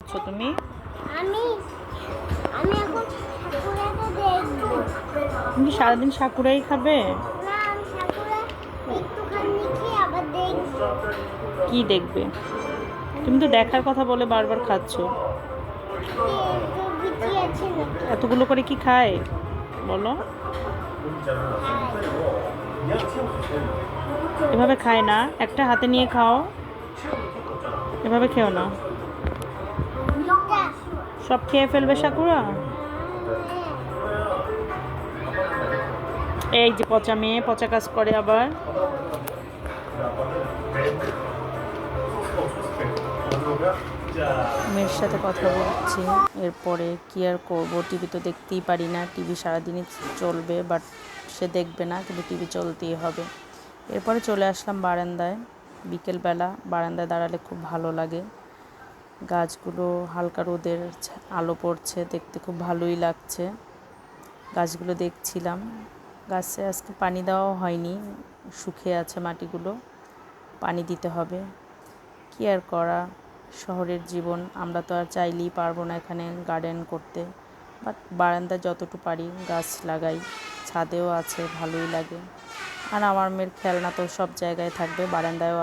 আছো তুমি? আমি আমি এখন ঠাকুরাকে দেখব। তুমি কি সারাদিন সাকুরাই খাবে? না আমি ঠাকুরা একটুখানি খেয়ে আবার দেখব। কি দেখবে? তুমি তো দেখার কথা বলে বারবার খাচ্ছ। এতগুলো করে কি খায়? বলো। এভাবে খায় না। একটা হাতে নিয়ে খাও। এভাবে খেও না। সব খেয়ে ফেলবে সাকুরা এই যে পচা মেয়ে, পচা কাজ করে আবার। মেয়ের সাথে কথা বলছি, এরপরে কি আর করব? টিভি তো দেখতেই পারি না, টিভি সারাদিনই চলবে বাট সে দেখবে না, কিন্তু টিভি চলতেই হবে। এরপরে চলে আসলাম বারান্দায়, বিকেলবেলা বারান্দায় দাঁড়ালে খুব ভালো লাগে। গাছগুলো হালকা রোদের আলো পড়ছে, দেখতে খুব ভালোই লাগছে। গাছগুলো দেখছিলাম। গাছে আজকে পানি দেওয়াও হয়নি, শুকিয়ে আছে মাটিগুলো। পানি দিতে হবে। কি আর করা? শহরের জীবন আমরা তো আর চাইলেই পারব না এখানে গার্ডেন করতে। বাট বারান্দায় যতটুকু পারি গাছ লাগাই। ছাদেও আছে, ভালোই লাগে। আর আমার মেয়ের খেলনা তো সব জায়গায় থাকবে, বারান্দায়ও